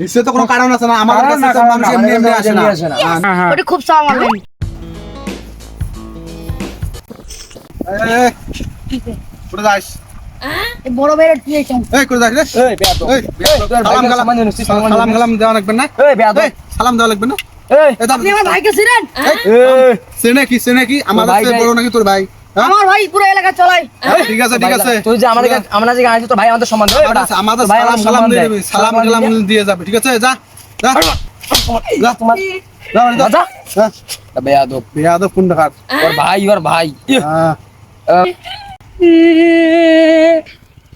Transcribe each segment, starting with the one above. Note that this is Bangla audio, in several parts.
নিশ্চয় তো কোনো কারণ আছে না? আমাদের কাছে মানুষ এমনি এমনি আসে না। হ্যাঁ। হ্যাঁ। ওটা খুব চাওয়া কোথায় যাস বড় ভাইয়ের কি এই কোথায় যাস রে। এই বেয়াদব। এই, সালাম কালাম। সালাম দেওয়া লাগবে না? এই বেয়াদব। সালাম দেওয়া লাগবে না? এই। এই, আপনি আমার ভাইকে ছিলেন এই চেনে কি চেনে কি। বড় নাকি তোর ভাই? আমার ভাই পুরো এলাকা চলাই। ঠিক আছে ঠিক আছে। তুই যে আমাদের আমরা যে গান তোর ভাই আমাদের সম্মান দেয় আমাদের সালাম সম্মান দিয়ে দিবি। সালাম কালাম দিয়ে যাবে ঠিক আছে? যা যা। যা। তোমার যা যা। যা। বেয়াদব। বেয়াদব কোন ডাকাত ওর ভাই ওর ভাই। হ্যাঁ।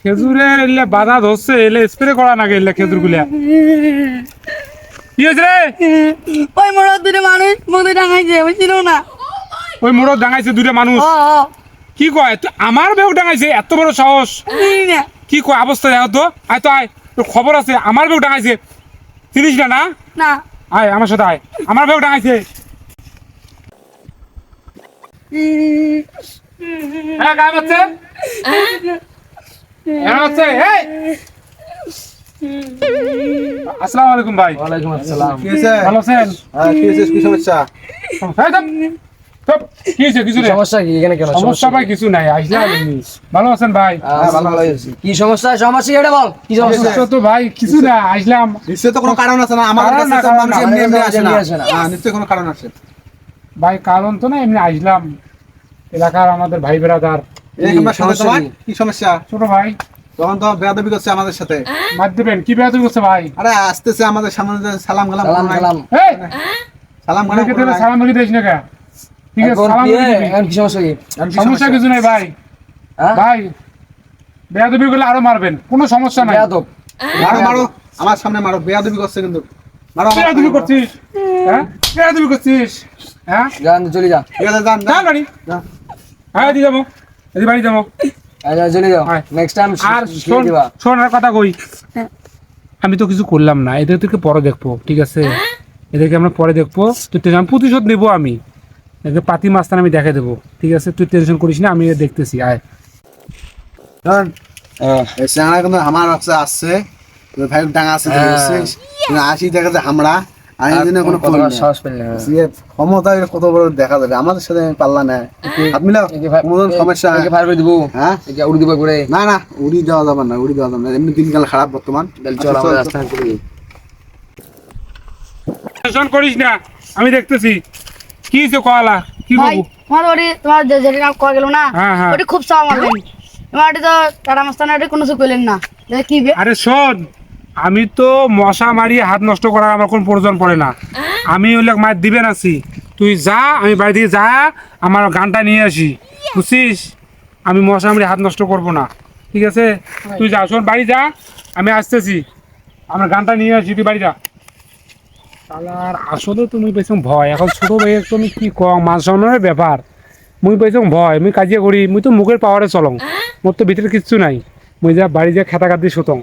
খেজুরের এলে বাধা ধরছে এলে স্প্রে করা না গেলে খেজুরগুলা কি হয়েছে রে? ওই মোড় দূরে মানুষ মধ্যে ডাঙাইছে বুঝছিল না? ওই মোড়ক ডাঙাইছে দুইটা মানুষ। কি কয়? তুই আমার বেউ ডাঙাইছে এত বড় সাহস? কি কয়? অবস্থা দেখো তো। আয় তো আয়। তোর খবর আছে আমার বেউ ডাঙাইছে। চিনিস না না? না। আয় আমার সাথে আয়। আমার বেউ ডাঙাইছে। হ্যাঁ গায়ে বাচ্চা হ্যাঁ বাচ্চা এই! আসসালামু আলাইকুম ভাই। ওয়ালাইকুম আসসালাম। কি হয়েছে ভালো আছেন? হ্যাঁ কি হয়েছে? কি সমস্যা? সমস্যা কি? এখানে কেন? সমস্যা ভাই কিছু নাই আসলে ভালো আছেন ভাই? হ্যাঁ, ভালো ভালো হয়েছে। কি সমস্যা? সমস্যা কি এটা বল? কি সমস্যা? তো ভাই কিছু না আসলাম। নিশ্চয় তো কোনো কারণ আছে না? কাছে তো মানুষ না, এমনি এমনি আমাদের আসে কাছে না। এমনি আসে না। হ্যাঁ নিশ্চয় কোনো কারণ আছে। ভাই কারণ তো না এমনি আসলাম। এলাকার আমাদের ভাই কি? সমস্যা? ছোট ভাই। তখন তো বেয়াদবি করছে আমাদের সাথে। মার দেবেন কি বেড়াতে করছে ভাই? আরে আসতেছে আমাদের সামনে সালাম গালাম সালাম নাই। সালাম এই সালাম গালাম নাই। সালাম দিস না কে ঠিক আছে সালাম কি, ভেঙে দিবি। এখন কি সমস্যা কি সমস্যা কিছু নাই ভাই। হ্যাঁ? ভাই বেয়াদবি করলে আরও মারবেন কোনো সমস্যা নাই। বেয়াদব। মারো মারো আমার সামনে মারো বেয়াদবি করছে কিন্তু। মারো বেয়াদবি করছিস? হ্যাঁ? বেয়াদবি করছিস? হ্যাঁ? যান চলে যা। ঠিক আছে যান যান। বাড়ি হ্যাঁ এদিকে যাব। এদিকে বাড়ি যাব। এই চলে যাও। নেক্সট টাইম আর শোন দিবা। কথা কই। আমি তো কিছু করলাম না এদের থেকে পরে দেখব ঠিক আছে? এদেরকে আমরা পরে দেখব। আমি প্রতিশোধ নেব আমি। পাতি মাস্তান আমি দেখে দেবো। ঠিক আছে? তুই টেনশন করিস না আমি দেখতেছি আয়। শোন, এই কিন্তু আমার কাছে আসছে। ভাই ডাঙা আছে হ্যাঁ। বুঝছিস? কিন্তু আসি দেখা যায় আমরা। আমি দিনে কোনো কত ফোন বড় নেই। সাহস পেলে না। সে ক্ষমতা কত বড় দেখা যাবে আমাদের সাথে আমি পাল্লা নেয় হাত মিলাও কোনো সমস্যা ফায়ার করে দিব। হ্যাঁ? উড়ি দিব করে না না উড়ি দেওয়া যাবে না উড়ি দেওয়া যাবে না। এমনি দিনকাল খারাপ বর্তমান। চল আচ্ছা, আমরা রাস্তা করে টেনশন করিস না আমি দেখতেছি। কি হয়েছে কলা কি ভাই তোমার ওটি তোমার যেটি নাম করা গেল না হ্যাঁ, হ্যাঁ। ওটি খুব চাওয়া মারলেন তোমার ওটি তো টাটা মাস্তানা ওটি কোনো কিছু করলেন না। কি আরে শোন আমি তো মশা মারিয়ে হাত নষ্ট করার আমার কোনো প্রয়োজন পড়ে না। আমি ওই মায়ের দিবেন আছি। তুই যা আমি বাড়ি থেকে যা আমার গানটা নিয়ে আসি। বুঝছিস? আমি মশা মারি হাত নষ্ট করব না। ঠিক আছে? তুই যা শোন বাড়ি যা আমি আসতেছি। আমার গানটা নিয়ে আসি তুই বাড়ি যা। আর আসলে তুমি পেছন ভয়। এখন ছোট ভাই তুমি কি কম? মান সম্মানের ব্যাপার মুই পেছন ভয়। মুই কাজিয়া করি মুই তো মুখের পাওয়ারে চলং মোর তো ভিতরে কিচ্ছু নাই। মুই যা বাড়ি যা খেতা কাটি শুতং